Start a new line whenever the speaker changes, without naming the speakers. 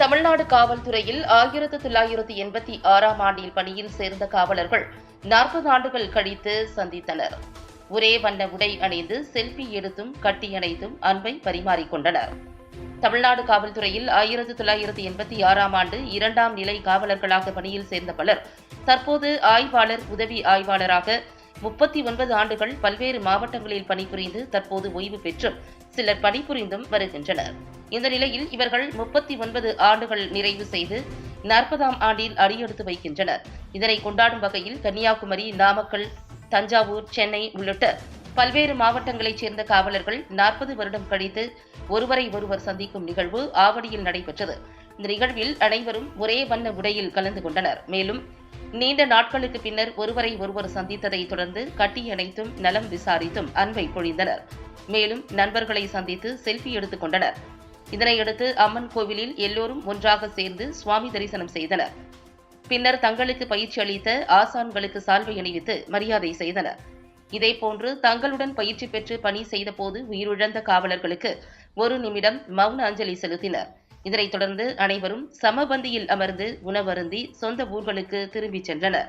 தமிழ்நாடு காவல்துறையில் ஆயிரத்து தொள்ளாயிரத்து எண்பத்தி ஆறாம் ஆண்டில் பணியில் சேர்ந்த காவலர்கள் நாற்பது ஆண்டுகள் கழித்து சந்தித்தனர். ஒரே வண்ண உடை அணிந்து செல்ஃபி எடுத்தும் கட்டியணைத்தும் அன்பை பரிமாறிக்கொண்டனர். தமிழ்நாடு காவல்துறையில் ஆயிரத்து தொள்ளாயிரத்து எண்பத்தி ஆறாம் ஆண்டு இரண்டாம் நிலை காவலர்களாக பணியில் சேர்ந்த பலர் தற்போது ஆய்வாளர் உதவி ஆய்வாளராக முப்பத்தி ஒன்பது ஆண்டுகள் பல்வேறு மாவட்டங்களில் பணிபுரிந்து தற்போது ஓய்வு பெற்றும் சிலர் பணிபுரிந்தும் வருகின்றனர். இந்த நிலையில் இவர்கள் முப்பத்தி ஒன்பது ஆண்டுகள் நிறைவு செய்து நாற்பதாம் ஆண்டில் அடியெடுத்து வைக்கின்றனர். இதனை கொண்டாடும் வகையில் கன்னியாகுமரி நாமக்கல் தஞ்சாவூர் சென்னை உள்ளிட்ட பல்வேறு மாவட்டங்களைச் சேர்ந்த காவலர்கள் நாற்பது வருடம் கழித்து ஒருவரை ஒருவர் சந்திக்கும் நிகழ்வு ஆவடியில் நடைபெற்றது. இந்த நிகழ்வில் அனைவரும் ஒரே வண்ண உடையில் கலந்து கொண்டனர். மேலும் நீண்ட நாட்களுக்கு பின்னர் ஒருவரை ஒருவர் சந்தித்ததை தொடர்ந்து கட்டியணைத்தும் நலம் விசாரித்தும் அன்பை பொழிந்தனர். மேலும் நண்பர்களை சந்தித்து செல்ஃபி எடுத்துக் கொண்டனர். இதனையடுத்து அம்மன் கோவிலில் எல்லோரும் ஒன்றாக சேர்ந்து சுவாமி தரிசனம் செய்தனர். பின்னர் தங்களுக்கு பயிற்சி அளித்த ஆசான்களுக்கு சால்வை அணிவித்து மரியாதை செய்தனர். இதேபோன்று தங்களுடன் பயிற்சி பெற்று பணி செய்தபோது உயிரிழந்த காவலர்களுக்கு ஒரு நிமிடம் மௌன அஞ்சலி செலுத்தினர். இதனைத் தொடர்ந்து அனைவரும் சமபந்தியில் அமர்ந்து உணவருந்தி சொந்த ஊர்களுக்கு திரும்பிச் சென்றனர்.